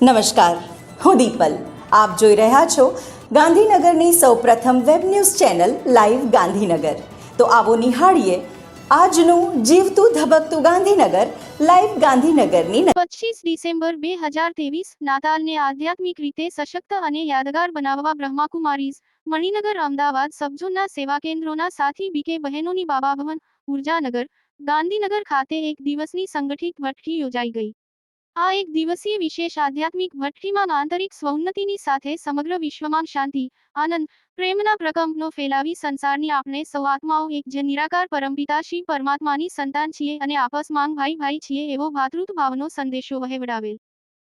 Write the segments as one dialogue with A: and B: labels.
A: નમસ્કાર. હું દીપલ. આપ જોઈ રહ્યા છો ગાંધીનગરની સૌપ્રથમ web news channel live Gandhinagar. તો આવો નિહાળીએ આજનું જીવતું ધબકતું ગાંધીનગર લાઈવ ગાંધીનગરની
B: પચીસ ડિસેમ્બર બે હજાર ત્રેવીસ નાતાલને આધ્યાત્મિક રીતે સશક્ત અને યાદગાર બનાવવા બ્રહ્માકુમારીઝ મણિનગર અમદાવાદ સબઝોનના સેવા કેન્દ્રોના સાથી બીકે બહેનોની બાબા ભવન ઉર્જાનગર ગાંધીનગર ખાતે એક દિવસની સંગઠિત વટકી યોજાઈ ગઈ. આ એક દિવસીય વિશેષ આધ્યાત્મિક ભઠ્ઠીમાં આંતરિક સ્વઉન્નતિની સાથે સમગ્ર વિશ્વમાં શાંતિ, આનંદ, પ્રેમના પ્રકંપનો ફેલાવી સંસારની આપણે સૌ આત્માઓ એક જે નિરાકાર પરમપિતા શ્રી પરમાત્માની સંતાન છીએ અને આપસમાં ભાઈ ભાઈ છીએ એવો ભાતૃત ભાવનો સંદેશો વહેવડાવેલ.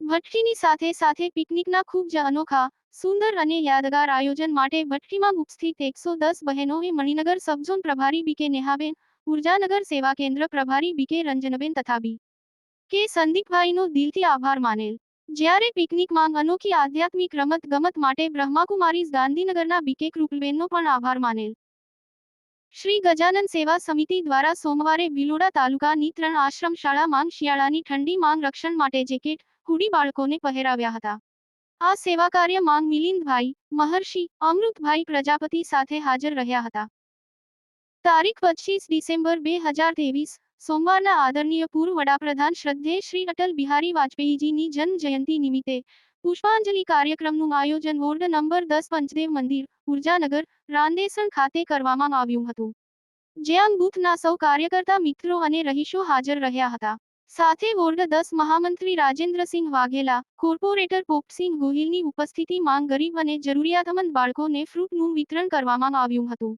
B: ભઠ્ઠીની સાથે સાથે પિકનિકના ખૂબ જ અનોખા, સુંદર અને યાદગાર આયોજન માટે ભઠ્ઠીમાં ઉપસ્થિત એકસો દસ બહેનોએ મણિનગર સબઝોન પ્રભારી બીકે નેહાબેન, ઉર્જાનગર સેવા કેન્દ્ર પ્રભારી બીકે રંજનબેન તથા બી. કે સંદીપભાઈનો દિલથી આભાર માનેલ જ્યારે પિકનિકમાં અનોખી આધ્યાત્મિક રમત ગમત માટે બ્રહ્માકુમારીઝ ગાંધીનગરના બીકે કૃપલબેનનો પણ આભાર માનેલ શ્રી ગજાનન સેવા સમિતિ દ્વારા સોમવારે ભિલોડા તાલુકાની ત્રણ આશ્રમ શાળામાં શિયાળાની ઠંડી માંગ રક્ષણ માટે જેકેટ, હુડી બાળકોને પહેરાવ્યા હતા. આ સેવા કાર્ય માંગ મિલિંદભાઈ, મહર્ષિ, અમૃતભાઈ પ્રજાપતિ સાથે હાજર રહ્યા હતા. તારીખ પચીસ ડિસેમ્બર બે હજાર ત્રેવીસ સોમવારના આદરણીય પૂર્વ વડાપ્રધાન શ્રદ્ધે શ્રી અટલ બિહારી વાજપેયીજીની જન્મ જયંતિ નિમિત્તે પુષ્પાંજલિ કાર્યક્રમનું આયોજન વોર્ડ નંબર દસ પંચદેવ મંદિર, ઉર્જાનગર, રાંદેસણ ખાતે કરવામાં આવ્યું હતું. જ્યાં બૂથના સૌ કાર્યકર્તા, મિત્રો અને રહીશો હાજર રહ્યા હતા. સાથે વોર્ડ દસ મહામંત્રી રાજેન્દ્રસિંહ વાઘેલા, કોર્પોરેટર પોપસિંહ ગોહિલની ઉપસ્થિતિમાં ગરીબ અને જરૂરિયાતમંદ બાળકોને ફ્રૂટનું વિતરણ કરવામાં આવ્યું હતું.